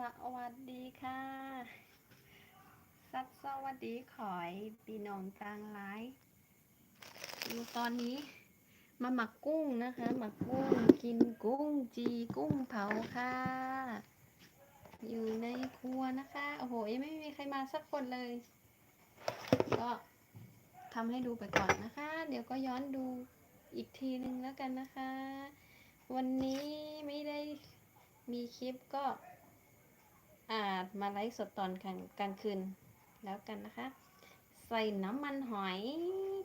สวัสดีค่ะสัสวัสดีขอยปีนองต่างหลายอยู่ตอนนี้มาหมักกุ้งนะคะ หมักกุ้งกินกุ้งจีกุ้งเผาค่ะ อยู่ในครัวนะคะ โอ้โหยังไม่มีใครมาสักคนเลย ก็ทำให้ดูไปก่อนนะคะ เดี๋ยวก็ย้อนดูอีกทีนึงแล้วกันนะคะ วันนี้ไม่ได้มีคลิปก็ อาจมาไลฟ์สดตอนกลางกลางคืนแล้วกันนะคะ ใส่น้ำมันหอย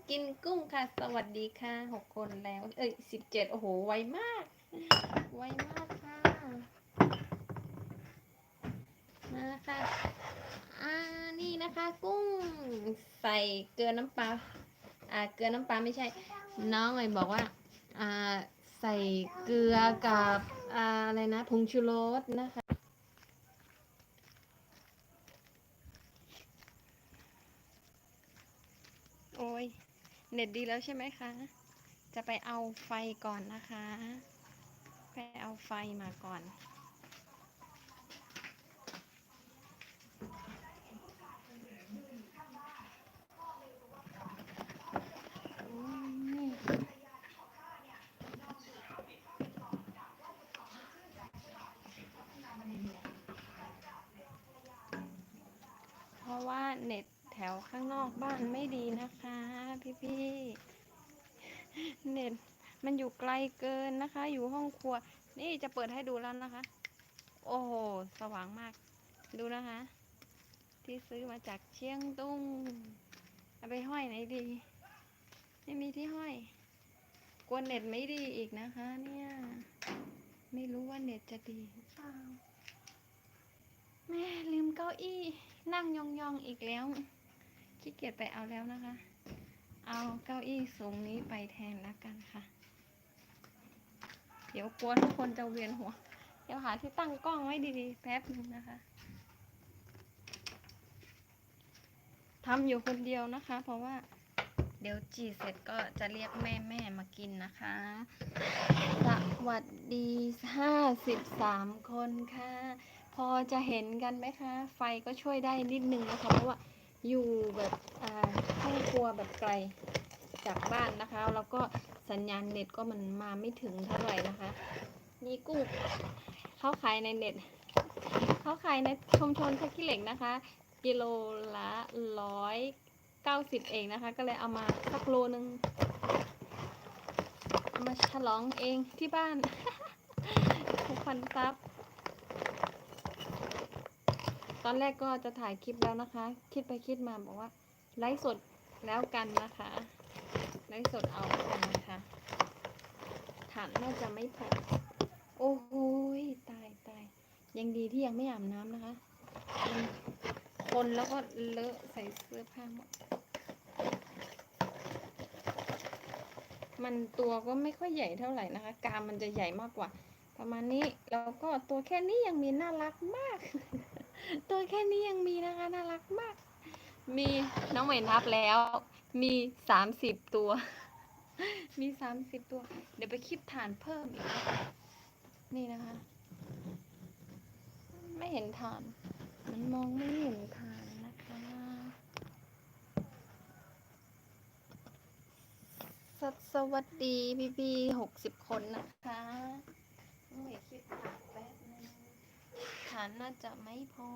กินกุ้งค่ะ สวัสดีค่ะหกคนแล้ว เอ้ยสิบเจ็ดโอ้โห ไวมาก ไวมากค่ะ มาค่ะ อ่า นี่นะคะ กุ้งใส่เกลือน้ำปลา อ่า เกลือน้ำปลาไม่ใช่ น้องเลยบอกว่า อ่า ใส่เกลือกับ อ่า อะไรนะผงชูรสนะคะ โอ้ย เน็ตดีแล้วใช่ไหมคะ จะไปเอาไฟก่อนนะคะ ไปเอาไฟมาก่อนเพราะว่าเน็ต วข้างนอกบ้านไม่ดีนะคะ พี่ๆเน็ตมันอยู่ไกลเกินนะคะ อยู่ห้องครัว นี่จะเปิดให้ดูแล้วนะคะ โอ้โหสว่างมาก ดูนะคะ ที่ซื้อมาจากเชียงตุงเอาไปห้อยไหนดี ไม่มีที่ห้อยกลัวเน็ตไม่ดีอีกนะคะ เนี่ย ไม่รู้ว่าเน็ตจะดีหรือเปล่าแม่ลืมเก้าอี้ นั่งยองๆอีกแล้ว ขี้เกียจไปเอาแล้วนะคะ เอาเก้าอี้สูงนี้ไปแทนแล้วกันค่ะ เดี๋ยวกลัวทุกคนจะเวียนหัว เดี๋ยวหาที่ตั้งกล้องไว้ดีๆ แป๊บนึงนะคะทำอยู่คนเดียวนะคะ เพราะว่าเดี๋ยวจีเสร็จก็จะเรียกแม่แม่ๆมากินนะคะ สวัสดีห้าสิบสามคนค่ะ พอจะเห็นกันไหมคะ ไฟก็ช่วยได้นิดนึงนะคะ เพราะว่า อยู่แบบอ่าห้องครัวแบบไกลจากบ้านนะคะ แล้วก็สัญญาณเน็ตก็มันมาไม่ถึงเท่าไหร่นะคะมีกุ้งเขาขายในเน็ตเขาขายในชุมชนท่าขี้เหล็กนะคะ กิโลละร้อยเก้าสิบเองนะคะ ก็เลยเอามาสักโลนึงเอามาฉลองเองที่บ้านทุกคนซับ ต อนแรกก็จะถ่ายคลิปแล้วนะคะ คิดไปคิดมาบอกว่าไลฟ์สดแล้วกันนะคะไลฟ์สดเอาแล้วกันนะคะฐานน่าจะไม่พอโอ้โหตายตายยังดีที่ยังไม่อาบน้ำนะคะคนแล้วก็เลอะใส่เสื้อผ้าหมดมันตัวก็ไม่ค่อยใหญ่เท่าไหร่นะคะ กามมันจะใหญ่มากกว่า ประมาณนี้แล้วก็ตัวแค่นี้ยังมีน่ารักมาก ตัวแค่นี้ยังมีนะคะน่ารักมาก มีน้องเหมยนับแล้ว มีสามสิบตัว มีสามสิบตัว เดี๋ยวไปคิดฐานเพิ่มอีกนะคะนี่นะคะ ไม่เห็นฐาน มันมองไม่เห็นฐานนะคะสสวัสดีพี่พี่หกสิบคนนะคะไม่คิดฐานแป๊บนึงฐานน่าจะไม่พอ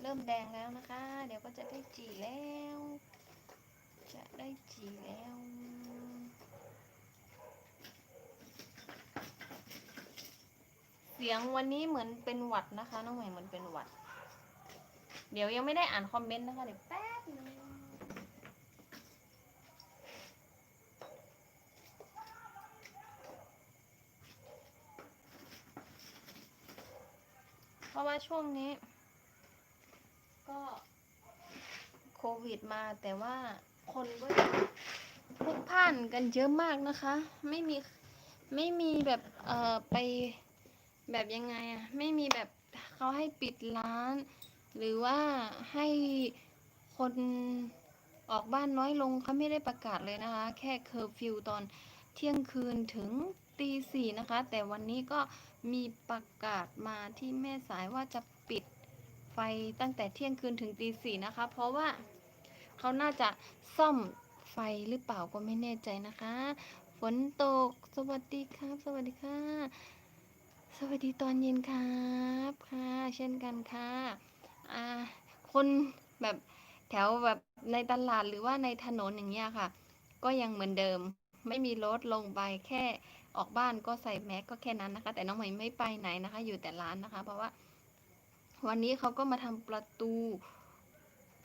เริ่มแดงแล้วนะคะ เดี๋ยวก็จะได้จีแล้ว จะได้จีแล้วเสียงวันนี้เหมือนเป็นหวัดนะคะ น้องใหม่เหมือนเป็นหวัด เดี๋ยวยังไม่ได้อ่านคอมเมนต์นะคะ เดี๋ยวแป๊บนึง ราะว่าช่วงนี้ ก็โควิดมาแต่ว่าคนก็พุกพ่านกันเยอะมากนะคะ ไม่มีไม่มีแบบเอ่อไปแบบยังไงอะไม่มีแบบเขาให้ปิดร้าน หรือว่าให้คนออกบ้านน้อยลงเขาไม่ได้ประกาศเลยนะคะ แค่เคอร์ฟิวตอนเที่ยงคืนถึงตีสี่นะคะ แต่วันนี้ก็ มีประกาศมาที่แม่สายว่าจะปิดไฟตั้งแต่เที่ยงคืนถึงตีสี่นะคะ เพราะว่าเขาน่าจะซ่อมไฟหรือเปล่าก็ไม่แน่ใจนะคะ ฝนตก สวัสดีครับ สวัสดีค่ะ สวัสดีตอนเย็นครับค่ะ เช่นกันค่ะอ่าคนแบบแถวแบบในตลาดหรือว่าในถนนอย่างเงี้ยค่ะ ก็ยังเหมือนเดิมไม่มีรถลงไปแค่ ออกบ้านก็ใส่แมสกก็แค่นั้นนะคะ แต่น้องใหม่ไม่ไปไหนนะคะ อยู่แต่ร้านนะคะ เพราะว่า วันนี้เขาก็มาทำประตู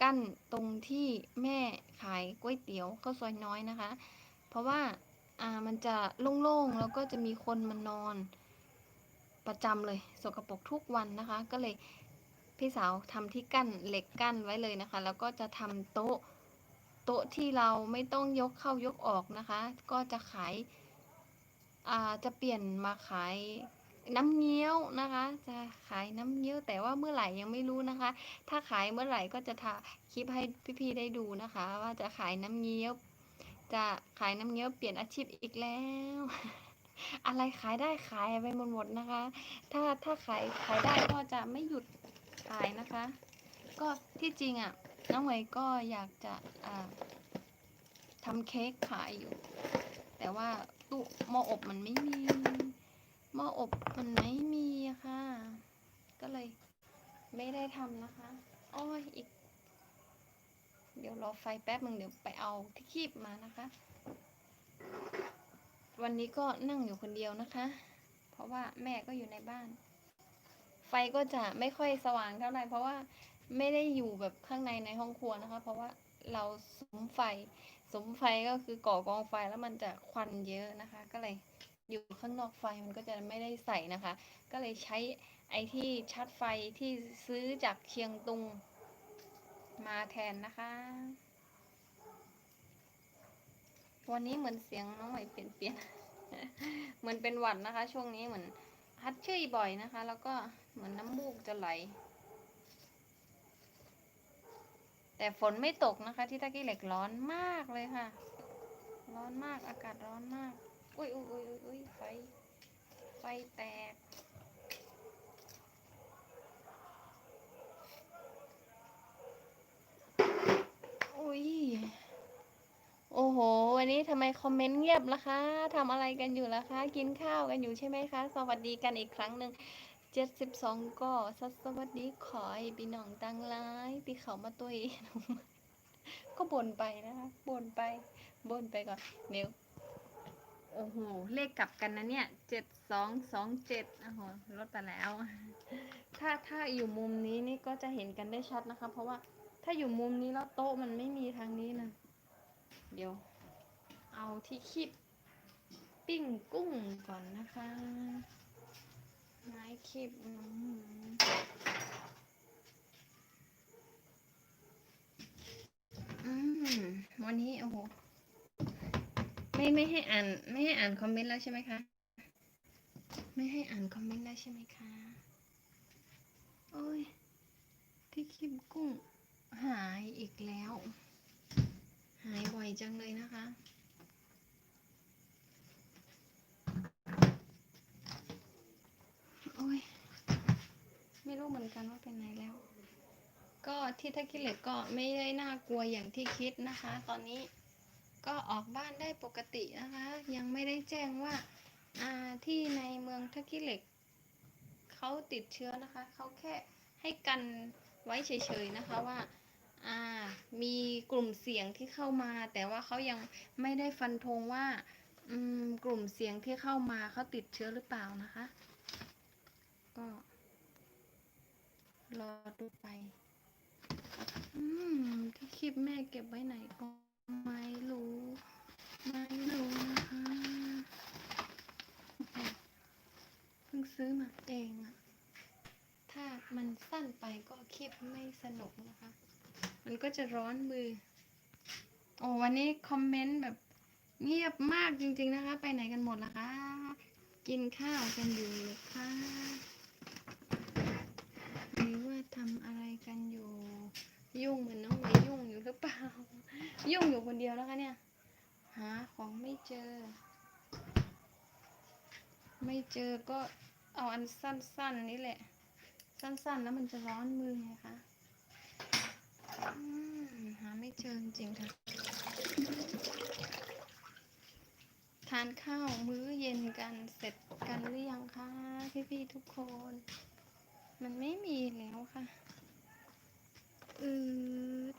กั้นตรงที่แม่ขายก๋วยเตี๋ยวข้าวซอยน้อยนะคะ เพราะว่าอ่ามันจะโล่งๆแล้วก็จะมีคนมานอนประจำเลย สกปรกทุกวันนะคะ ก็เลยพี่สาวทำที่กั้นเหล็กกั้นไว้เลยนะคะ แล้วก็จะทำโต๊ะโต๊ะที่เราไม่ต้องยกเข้ายกออกนะคะ ก็จะขาย อ่าจะเปลี่ยนมาขายน้ำเงี้ยวนะคะ จะขายน้ำเงี้ยวแต่ว่าเมื่อไหร่ยังไม่รู้นะคะ ถ้าขายเมื่อไหร่ก็จะทาคลิปให้พี่ๆได้ดูนะคะ ว่าจะขายน้ำเงี้ยว จะขายน้ำเงี้ยวเปลี่ยนอาชีพอีกแล้ว อะไรขายได้ขายไปหมดหมดๆนะคะ ถ้าถ้าขายขายได้ก็จะไม่หยุดขายนะคะ ก็ที่จริงอะน้องเหมยก็อยากจะอ่าทำเค้กขายอยู่ แต่ว่า ตู้หม้ออบมันไม่มีหม้ออบมันไม่มีค่ะ ก็เลยไม่ได้ทำนะคะอ้ออีก เดี๋ยวรอไฟแป๊บหนึ่งเดี๋ยวไปเอาที่คีบมานะคะ วันนี้ก็นั่งอยู่คนเดียวนะคะ เพราะว่าแม่ก็อยู่ในบ้าน ไฟก็จะไม่ค่อยสว่างเท่าไหร่เพราะว่าไม่ได้อยู่แบบข้างในในห้องครัวนะคะ เพราะว่าเราสุมไฟ สมไฟก็คือก่อกองไฟแล้วมันจะควันเยอะนะคะ ก็เลยอยู่ข้างนอกไฟมันก็จะไม่ได้ใส่นะคะ ก็เลยใช้ไอ้ที่ชาร์จไฟที่ซื้อจากเชียงตุงมาแทนนะคะ วันนี้เหมือนเสียงน้องใหม่เปลี่ยนเปลี่ยนเหมือนเป็นหวัดนะคะ ช่วงนี้เหมือนฮัดชื่อบ่อยนะคะ แล้วก็เหมือนน้ำมูกจะไหล แต่ฝนไม่ตกนะคะ ที่ตะกี้เหล็กร้อนมากเลยค่ะ ร้อนมากอากาศร้อนมาก อุ้ยอุ้ยอุ้ยอุ้ยไฟ ไฟแตกอุ้ยโอ้โห วันนี้ทำไมคอมเมนต์เงียบล่ะคะทำอะไรกันอยู่ล่ะคะ กินข้าวกันอยู่ใช่ไหมคะ สวัสดีกันอีกครั้งหนึ่ง เจ็ดสิบสองก็สวัสดีขอให้พี่น้องตังร้ายที่เขามาตัวเองก็บ่นไปนะคะบ่นไปบ่นไปก่อนเดี๋ยวโอ้โห เลขกลับกันนะเนี่ยเจ็ดสองสองเจ็ดโอ้โหลดไปแล้ว ถ้าถ้าอยู่มุมนี้นี่ก็จะเห็นกันได้ชัดนะคะ เพราะว่าถ้าอยู่มุมนี้แล้วโต๊ะมันไม่มีทางนี้นะ เดี๋ยว เอาที่คีบปิ้งกุ้งก่อนนะคะ ไม้คีบอืมอืมวันนี้โอ้โหไม่ไม่ให้อ่าน ไม่ให้อ่านคอมเมนต์แล้วใช่ไหมคะ ไม่ให้อ่านคอมเมนต์แล้วใช่ไหมคะ โอ้ย ที่คีบกุ้งหายอีกแล้ว หายบ่อยจังเลยนะคะ โอ้ย ไม่ รู้เหมือนกันว่าเป็นไหนแล้ว ก็ที่ท่าขี้เหล็กก็ไม่ได้น่ากลัวอย่างที่คิดนะคะ ตอนนี้ก็ออกบ้านได้ปกตินะคะ ยังไม่ได้แจ้งว่าอ่าที่ในเมืองท่าขี้เหล็กเขาติดเชื้อนะคะเขาแค่ให้กันไว้เฉยๆนะคะว่าอ่ามีกลุ่มเสี่ยงที่เข้ามา แต่ว่าเขายังไม่ได้ฟันธงว่าอืมกลุ่มเสี่ยงที่เข้ามาเขาติดเชื้อหรือเปล่านะคะ ก็ รอดูไปอืมที่คลิปแม่เก็บไว้ไหนก็ไม่รู้ ไม่รู้นะคะเพิ่งซื้อมาเองอะถ้ามันสั้นไปก็คลิปไม่สนุกนะคะ มันก็จะร้อนมือ โอ้วันนี้คอมเมนต์แบบเงียบมากจริงๆนะคะ ไปไหนกันหมดล่ะคะ กินข้าวกันอยู่หรือคะหรือว่า ทำอะไรกันอยู่ ยุ่งเหมือนน้องไว้ยุ่งอยู่หรือเปล่า ยุ่งอยู่คนเดียวแล้วคะเนี่ย หาของไม่เจอ ไม่เจอก็เอาอันสั้นๆนี่แหละ สั้นๆแล้วมันจะร้อนมือไงคะหาไม่เจอจริงค่ะ ทานข้าวมื้อเย็นกันเสร็จกันหรือยังคะพี่ๆทุกคน มันไม่มีแล้วค่ะอืด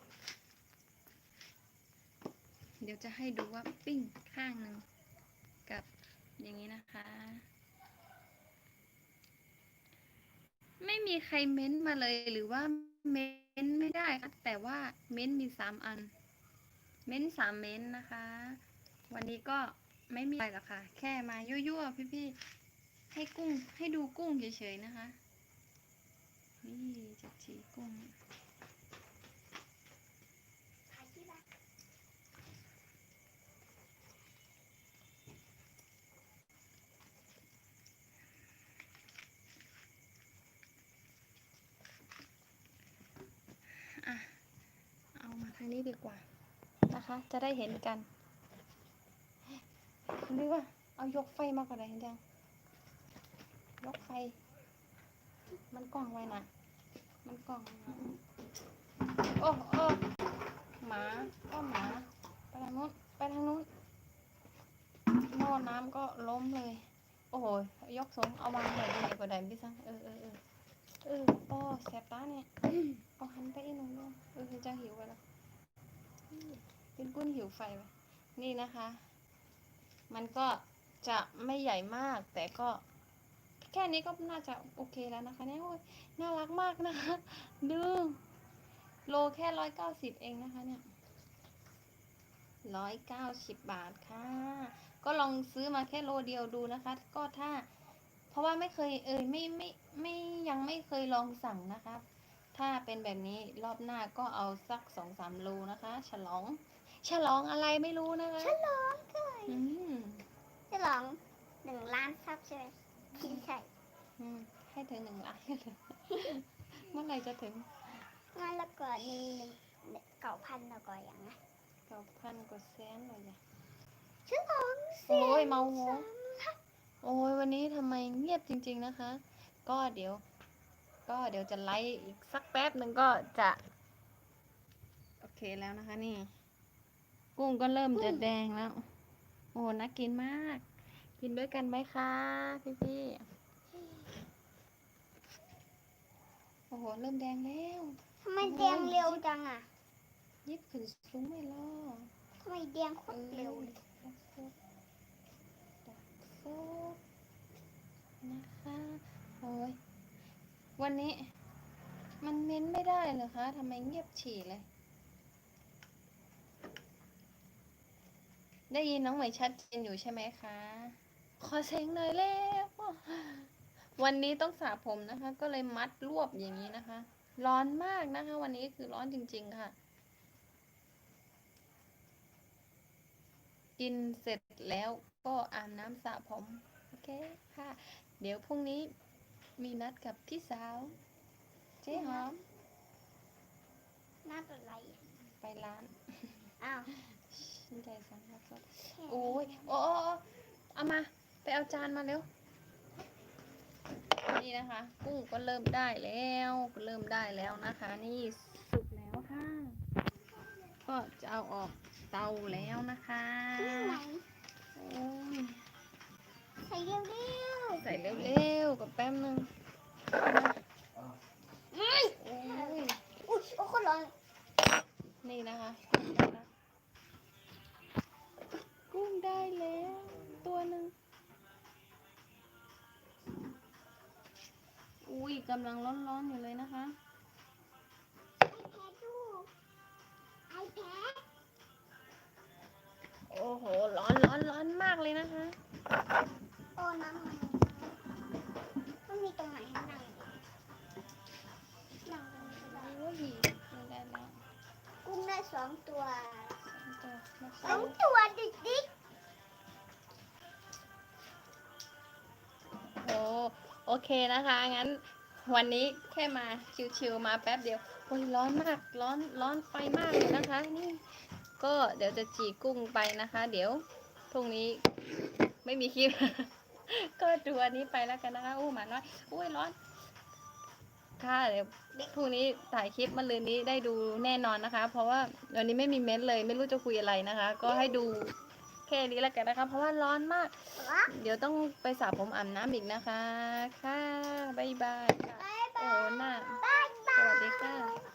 เดี๋ยวจะให้ดูว่าปิ้งข้างหนึ่งกับอย่างนี้นะคะ ไม่มีใครเม้นต์มาเลยหรือว่าเม้นต์ไม่ได้ค่ะแต่ว่าเม้นต์มีสามอัน เม้นต์สามเม้นต์นะคะ วันนี้ก็ไม่มีอะไรหรอกค่ะ แค่มายั่วๆพี่ๆให้กุ้งให้ดูกุ้งเฉยๆนะคะ นี่จะจีกุ้งอะเอามาทางนี้ดีกว่านะคะ จะได้เห็นกันหรือว่า เอายกไฟมาก่อนเลยเห็นยัง ยกไฟ มันกล้องไว้นะ มันกล้องโอ้โอ้หมาก็หมา ไปทางนู้นไปทางนู้นหม้อน้ำก็ล้มเลย โอ้โห ยกสูงเอาวางแบบนี้ก็ได้พี่ซังเออเออเออเออปอแสบตาเนี่ยเอาหันไปอีกหน่อยนึงเออจะหิวไปแล้วเป็นกุ้นหิวไฟไปนี่นะคะ มันก็จะไม่ใหญ่มากแต่ก็ แค่นี้ก็น่าจะโอเคแล้วนะคะเนี่ยโอ้ยน่ารักมากนะคะ ดูโลแค่ร้อยเก้าสิบเองนะคะเนี่ยร้อยเก้าสิบบาทค่ะ ก็ลองซื้อมาแค่โลเดียวดูนะคะ ก็ถ้า เพราะว่าไม่เคยเอ่ยไม่ไม่ไม่ยังไม่เคยลองสั่งนะคะ ถ้าเป็นแบบนี้รอบหน้าก็เอาสักสองสามโลนะคะ ฉลอง ฉลองอะไรไม่รู้นะคะ ฉลองก็อืมฉลองหนึ่งล้านซับใช่ไหม ที่ใช่อืมให้ถึงหนึ่งล้านเลยเมื่อไหร่จะถึงงั้นแล้วก็หนึ่งหนึ่งเก่าพันแล้วก็อย่างนะเก้าพันกว่าแสนเลยอะฉลองโอ้ยเมาโงโอ้ยวันนี้ทำไมเงียบจริง ๆนะคะ ก็เดี๋ยว ก็เดี๋ยวจะไลฟ์อีกสักแป๊บหนึ่งก็จะ โอเคแล้วนะคะนี่ กุ้งก็เริ่มจะแดงแล้ว โอ้น่ากินมาก กินด้วยกันไหมคะ พี่พี่ๆโอ้โห เริ่มแดงแล้วทำไมแดงเร็วจังอะ ยิบขึ้นสูงไม่รอทำไมแดงโคตรเร็วเลยดักซุปดักซุปนะคะโอ้ยวันนี้ มันเม้นไม่ได้เหรอคะทำไมเงียบฉี่เลย ได้ยินน้องใหม่ชัดเจนอยู่ใช่ไหมคะ ขอเสียงหน่อยแล้ววันนี้ต้องสระผมนะคะ ก็เลยมัดรวบอย่างนี้นะคะ ร้อนมากนะคะ วันนี้คือร้อนจริง ๆ ค่ะ กินเสร็จแล้วก็อาบน้ำสระผม โอเคค่ะ เดี๋ยวพรุ่งนี้มีนัดกับพี่สาว เจ๊หอมน่าจะไร ไปร้าน อ้าวชินใจสั่งแล้วก็แค่โอ้ยโอ้โอ้โอ้เอามา ไปเอาจานมาเร็ว นี่นะคะ กุ้งก็เริ่มได้แล้วก็เริ่มได้แล้วนะคะ นี่สุกแล้วค่ะ ก็จะเอาออกเตาแล้วนะคะที่ไหนโอ้ยใส่เร็วเร็วใส่เร็วๆกับแป๊บนึงเฮ้ยโอ้ยอุ้ยโอ้คนร้อนนี่นะคะกุ้งได้แล้วตัวหนึ่ง อุ้ยกำลังร้อนๆอยู่เลยนะคะไอแพดดูไอแพดโอ้โห ร้อนร้อนร้อนมากเลยนะคะ โอ้น้ำมันมันมีตรงไหนให้นั่งนั่งตรงนี้ก็ได้โอ้ยไม่ได้แล้วกุ้งได้สองตัวตัวมาสใส่องตัวดิ๊ เคนะคะ งั้นวันนี้แค่มาชิวๆมาแป๊บเดียวโอ้ยร้อนมากร้อนร้อนไฟมากเลยนะคะ นี่ ก็เดี๋ยวจะจีกุ้งไปนะคะ เดี๋ยวพรุ่งนี้ไม่มีคลิป ก็ดูอันนี้ไปแล้วกันนะคะอู้หมาน้อยอุ้ยร้อน ค่ะเดี๋ยวพรุ่งนี้ถ่ายคลิปมันลืนนี้ได้ดูแน่นอนนะคะ เพราะว่าวันนี้ไม่มีเม้นเลย ไม่รู้จะคุยอะไรนะคะ ก็ให้ดู แค่นี้แล้วกันนะคะ เพราะว่าร้อนมาก เดี๋ยวต้องไปสระผมอาบน้ำอีกนะคะ ค่ะบายบายค่ะโอ้หน้าสวัสดีค่ะ